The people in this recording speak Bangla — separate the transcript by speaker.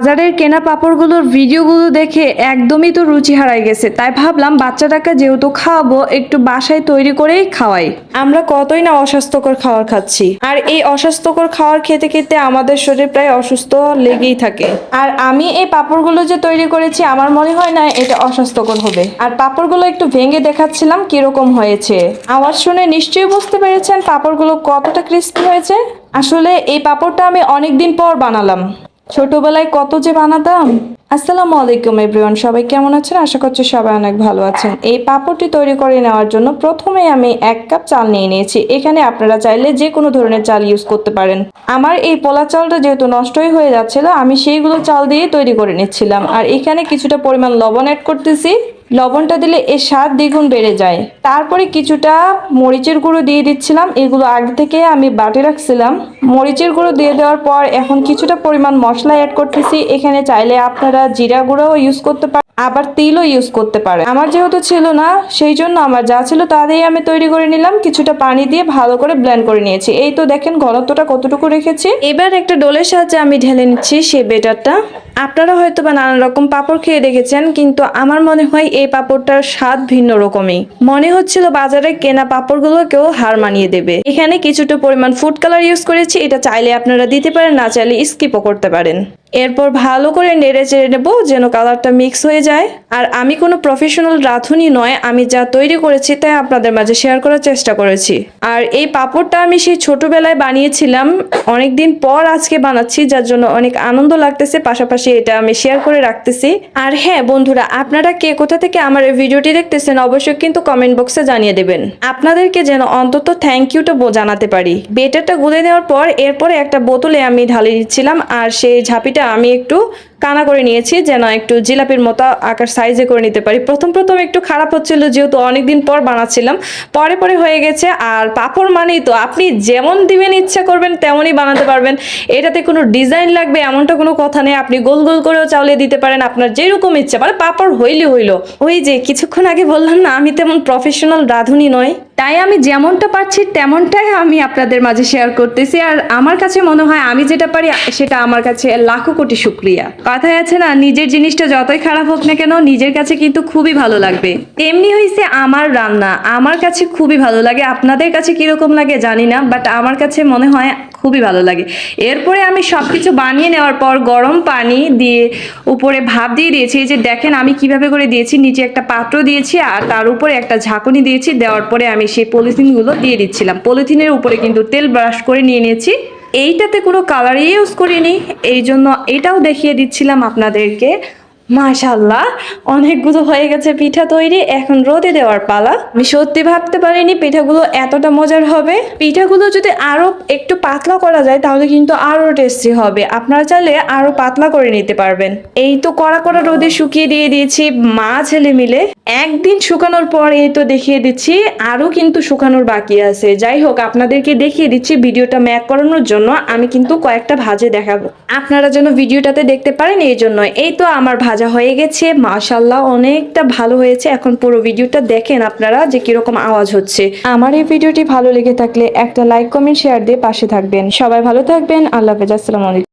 Speaker 1: বাজারের কেনা পাপড়গুলোর ভিডিওগুলো দেখে একদমই তো রুচি হারাই গেছে। তাই ভাবলাম বাচ্চাটাকে যেহেতু খাওয়াবো, একটু বাসায় তৈরি করেই খাওয়াই। আমরা কতই না অস্বাস্থ্যকর খাবার খাচ্ছি। আর এই অস্বাস্থ্যকর খাবার খেতে খেতে আমাদের শরীর প্রায় অসুস্থ লেগেই থাকে। আর আমি এই পাপড়গুলো যে তৈরি করেছি, আমার মনে হয় না এটা অস্বাস্থ্যকর হবে। আর পাপড়গুলো একটু ভেঙে দেখাচ্ছিলাম কীরকম হয়েছে। আওয়াজ শুনে নিশ্চয়ই বুঝতে পেরেছেন পাপড়গুলো কতটা ক্রিস্পি হয়েছে। আসলে এই পাপড়টা আমি অনেকদিন পর বানালাম। ছোটবেলায় কত যে বানাতাম। আসসালামু আলাইকুম এভরিওয়ান সবাই কেমন আছেন? আশা করছি সবাই অনেক ভালো আছেন। এই পাপড়টি তৈরি করে নেওয়ার জন্য প্রথমে আমি এক কাপ চাল নিয়ে নিয়েছি। এখানে আপনারা চাইলে যে কোনো ধরনের চাল ইউজ করতে পারেন। আমার এই পোলা চালটা যেহেতু নষ্টই হয়ে যাচ্ছিল, আমি সেইগুলো চাল দিয়ে তৈরি করে নিচ্ছিলাম। আর এখানে কিছুটা পরিমাণ লবণ অ্যাড করতেছি। লবণটা দিলে এর স্বাদ দ্বিগুণ বেড়ে যায়। তারপরে কিছুটা মরিচের গুঁড়ো দিয়ে দিচ্ছিলাম। এগুলো আগে থেকে আমি বাটে রাখছিলাম। মরিচের গুঁড়ো দিয়ে দেওয়ার পর এখন কিছুটা পরিমাণ মশলা অ্যাড করতেছি। এখানে চাইলে আপনারা জিরা গুঁড়োও ইউজ করতে পারেন আবার তিলও ইউজ করতে পারে আমার যেহেতু ছিল না, সেই জন্য আমার যা ছিল তা দিয়ে আমি তৈরি করে নিলাম। কিছুটা পানি দিয়ে ভালো করে ব্লেন্ড করে নিয়েছি। এই তো দেখেন ঘনত্বটা কতটুকু রেখেছি। এবার একটা ডোলের সাহায্যে আমি ঢেলে নিচ্ছি সেই বেটারটা আপনারা হয়তো বা নানান রকম পাপড় খেয়ে দেখেছেন, কিন্তু আমার মনে হয় এই পাপড়টার স্বাদ ভিন্ন রকমই। মনে হচ্ছিল বাজারে কেনা পাপড়গুলোকেও হার মানিয়ে দেবে। এখানে কিছুটা পরিমাণ ফুড কালার ইউজ করেছি, এটা চাইলে আপনারা দিতে পারেন, না চাইলে স্কিপও করতে পারেন। এরপর ভালো করে নেড়ে চেড়ে নেব যেন কালারটা মিক্স হয়ে যায়। আর আমি কোনো প্রফেশনাল রাঁধুনি নয়, আমি যা তৈরি করেছি তাই আপনাদের মাঝে শেয়ার করার চেষ্টা করেছি। আর এই পাপড়টা আমি সেই ছোটবেলায় বানিয়েছিলাম, অনেকদিন পর আজকে বানাচ্ছি, যার জন্য অনেক আনন্দ লাগতেছে, পাশাপাশি এটা আমি শেয়ার করে রাখতেছি। আর হ্যাঁ বন্ধুরা, আপনারা কে কোথা থেকে আমার এই ভিডিওটি দেখতেছেন অবশ্যই কিন্তু কমেন্ট বক্সে জানিয়ে দেবেন। আপনাদেরকে যেন অন্তত থ্যাংক ইউটা জানাতে পারি। বেটারটা গুলে নেওয়ার পর এরপরে একটা বোতলে আমি ঢালে দিচ্ছিলাম, আর সেই ঝাঁপিটা আমি একটু কানা করে নিয়েছি, যেন একটু জিলাপির মতো আকার সাইজে করে নিতে পারি। প্রথম প্রথম একটু খারাপ হচ্ছিল, যেহেতু অনেকদিন পর বানাচ্ছিলাম। পরে পরে হয়ে গেছে, আর পাপড় মানেই তো আপনি যেমন দিবেন ইচ্ছা করবেন, তেমনই বানাতে পারবেন। এটাতে কোনো ডিজাইন লাগবে, এমনটা কোনো কথা নেই। আপনি গোল গোল করেও চাউলে দিতে পারেন, আপনার যেরকম ইচ্ছা। মানে পাপড় হইলে হইল। ওই যে কিছুক্ষণ আগে বললাম না, আমি তেমন প্রফেশনাল রাঁধুনি নয় তাই আমি যেমনটা পারছি তেমনটাই আমি আপনাদের মাঝে শেয়ার করতেছি। আর আমার কাছে মনে হয় আমি যেটা পারি, সেটা আমার কাছে লাখো কোটি শুক্রিয়া। কথায় আছে না, নিজের জিনিসটা যতই খারাপ হোক না কেন, নিজের কাছে কিন্তু খুবই ভালো লাগবে। তেমনি হয়েছে আমার রান্না। আমার কাছে খুবই ভালো লাগে। আপনাদের কাছে কীরকম লাগে জানি না বাট আমার কাছে মনে হয় খুবই ভালো লাগে। এরপরে আমি সব কিছু বানিয়ে নেওয়ার পর গরম পানি দিয়ে উপরে ভাপ দিয়ে দিয়েছি। যে দেখেন আমি কীভাবে করে দিয়েছি, নিচে একটা পাত্র দিয়েছি আর তার উপরে একটা ঝাঁকুনি দিয়েছি। দেওয়ার পরে আমি সেই পলিথিনগুলো দিয়ে দিচ্ছিলাম। পলিথিনের উপরে কিন্তু তেল ব্রাশ করে নিয়ে নিয়েছি। এইটাতে কোনো কালার ইউজ করিনি। এই জন্য এটাও দেখিয়ে দিচ্ছিলাম আপনাদেরকে। মাশাল্লাহ অনেকগুলো হয়ে গেছে পিঠা তৈরি, এখন রোদে দেওয়ার পালা। আমি সত্যি ভাবতে পারিনি পিঠাগুলো এতটা মজার হবে। পিঠাগুলো যদি আরও একটু পাতলা করা যায়, তাহলে কিন্তু আরও টেস্টি হবে। আপনারা চাইলে আরও পাতলা করে নিতে পারবেন। এই তো কড়া কড়া রোদে শুকিয়ে দিয়ে দিয়েছি মা ছেলে মিলে। একদিন শুকানোর পর এই তো দেখিয়ে দিচ্ছি, আরও কিন্তু শুকানোর বাকি আছে। যাই হোক, আপনাদেরকে দেখিয়ে দিচ্ছি ভিডিওটা ম্যাক করানোর জন্য, আমি কিন্তু কয়েকটা ভাজে দেখাবো। আপনারা যেন ভিডিওটাতে দেখতে পারেন এই জন্য। এই তো আমার ভাজা হয়ে গেছে। মাশাল্লাহ অনেকটা ভালো হয়েছে। এখন পুরো ভিডিওটা দেখেন আপনারা যে কীরকম আওয়াজ হচ্ছে। আমার এই ভিডিওটি ভালো লেগে থাকলে একটা লাইক কমেন্ট শেয়ার দিয়ে পাশে থাকবেন। সবাই ভালো থাকবেন। আল্লাহ হাফেজ। আসসালামু আলাইকুম।